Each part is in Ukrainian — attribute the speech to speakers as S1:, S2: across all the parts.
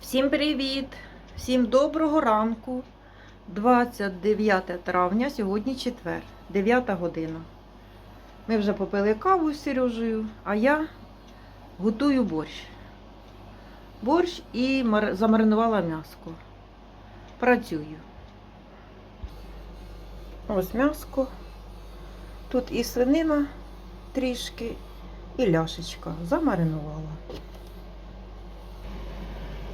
S1: Всім привіт! Всім доброго ранку. 29 травня, сьогодні четвер, 9 година. Ми вже попили каву з Сережею, а я готую борщ. Борщ і замаринувала м'яско. Працюю. Ось м'яско. Тут і свинина трішки, і ляшечка. Замаринувала.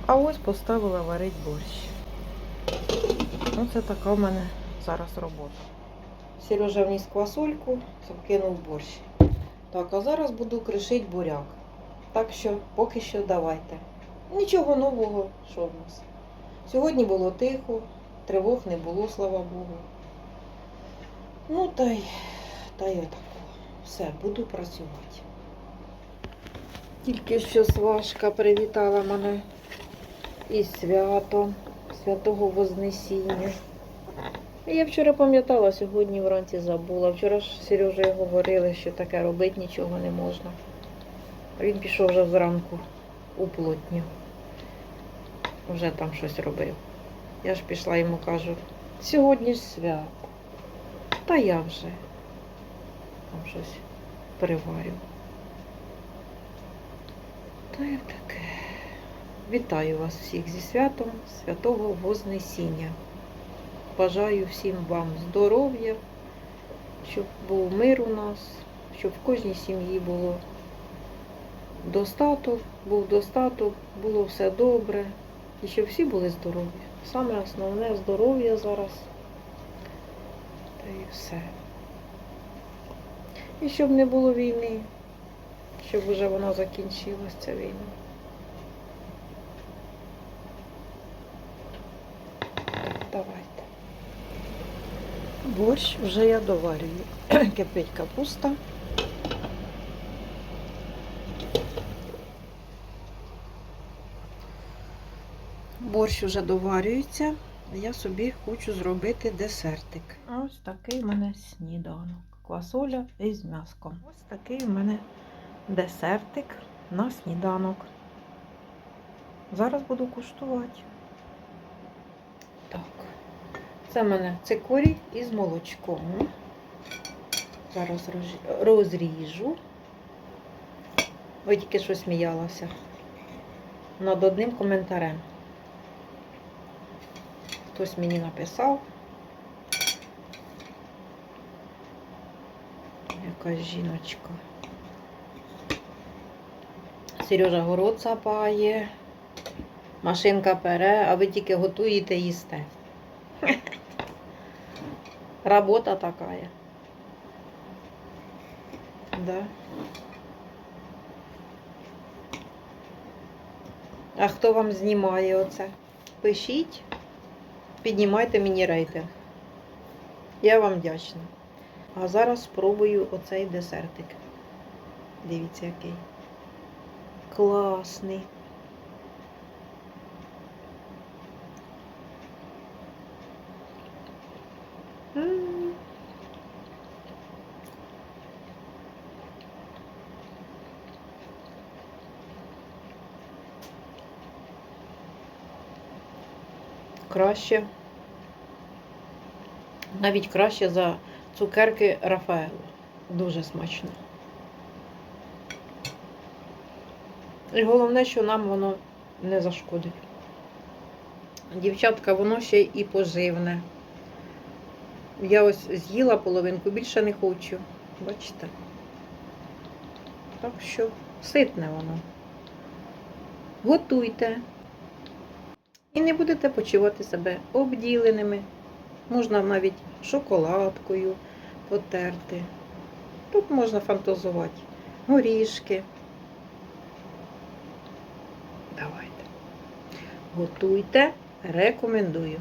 S1: А ось поставила варить борщ. Оце така в мене зараз робота. Сережа вніс квасольку, закинув борщ. Так, а зараз буду кришити буряк. Так що поки що давайте. Нічого нового, що в нас. Сьогодні було тихо, тривог не було, слава Богу. Ну, та й, та й отако. Все, буду працювати. Тільки що Свашка привітала мене із святом, святого Вознесіння. Я вчора пам'ятала, сьогодні вранці забула. Вчора ж Сережею говорили, що таке робити нічого не можна. Він пішов вже зранку у плотню. Вже там щось робив. Я ж пішла йому кажу, сьогодні ж свято. Та я вже там щось переварю. Та й таке. Вітаю вас всіх зі святом Святого Вознесіння. Бажаю всім вам здоров'я, щоб був мир у нас, щоб в кожній сім'ї було достаток, був достаток, було все добре і щоб всі були здорові. Саме основне здоров'я зараз. Та і все. І щоб не було війни, щоб вже вона закінчилась, ця війна. Давайте. Борщ вже я доварюю. Кипить капуста. Борщ вже доварюється. Я собі хочу зробити десертик. Ось такий в мене сніданок. Квасоля із м'яском. Ось такий в мене десертик на сніданок. Зараз буду куштувати. Так. Це в мене цикорій із молочком. Зараз розріжу. Ви тільки що сміялася. Над одним коментарем. Хтось мені написав. Якась жіночка. Сережа город сапає, машинка пере, а ви тільки готуєте їсте. Работа такая. Да. А хто вам знімає оце? Пишіть, піднімайте мені рейтинг. Я вам вдячна. А зараз спробую оцей десертик. Дивіться, який. Класний. Краще. Навіть краще за цукерки Рафаело. Дуже смачно. І головне, що нам воно не зашкодить. Дівчатка, воно ще і поживне. Я ось з'їла половинку, більше не хочу. Бачите? Так що ситне воно. Готуйте. І не будете почувати себе обділеними. Можна навіть шоколадкою потерти. Тут можна фантазувати. Горішки. Давайте. Готуйте, рекомендую.